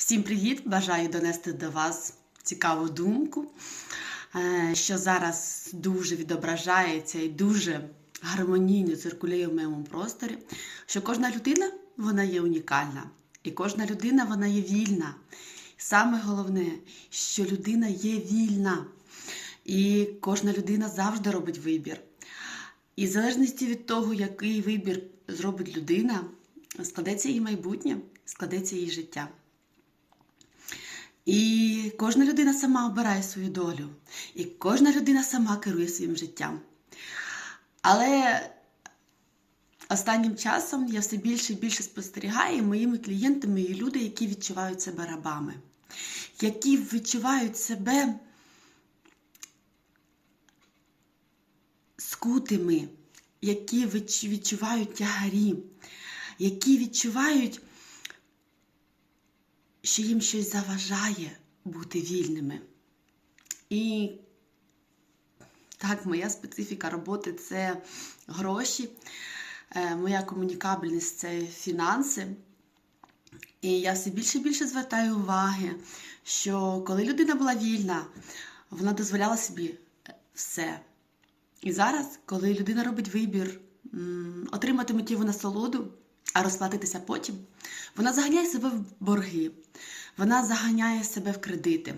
Всім привіт! Бажаю донести до вас цікаву думку, е, що зараз дуже відображається і дуже гармонійно циркулює в моєму просторі. Що кожна людина вона є унікальна, і кожна людина вона є вільна. Саме головне, що людина є вільна, і кожна людина завжди робить вибір. І в залежності від того, який вибір зробить людина, складеться її майбутнє, складеться її життя. І кожна людина сама обирає свою долю, і кожна людина сама керує своїм життям. Але останнім часом я все більше і більше спостерігаю моїми клієнтами і люди, які відчувають себе рабами, які відчувають себе скутими, які відчувають тягарі, які відчувають, що їм щось заважає бути вільними. І так, моя специфіка роботи це гроші, е, моя комунікабельність це фінанси. І я все більше і більше звертаю уваги, що коли людина була вільна, вона дозволяла собі все. І зараз, коли людина робить вибір отримати миттєву насолоду, а розплатитися потім, вона заганяє себе в борги, вона заганяє себе в кредити,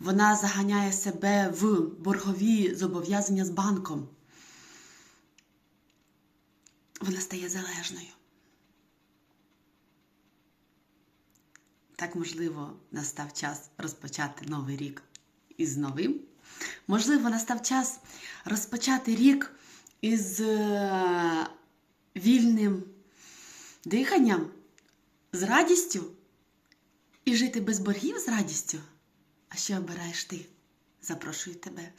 вона заганяє себе в боргові зобов'язання з банком. Вона стає залежною. Так, можливо, настав час розпочати новий рік із новим. Можливо, настав час розпочати рік із е, вільним диханням, з радістю і жити без боргів з радістю. А що обираєш ти? Запрошую тебе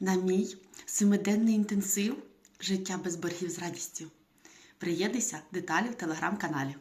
на мій семиденний інтенсив життя без боргів з радістю. Приєднуйся деталі в телеграм-каналі.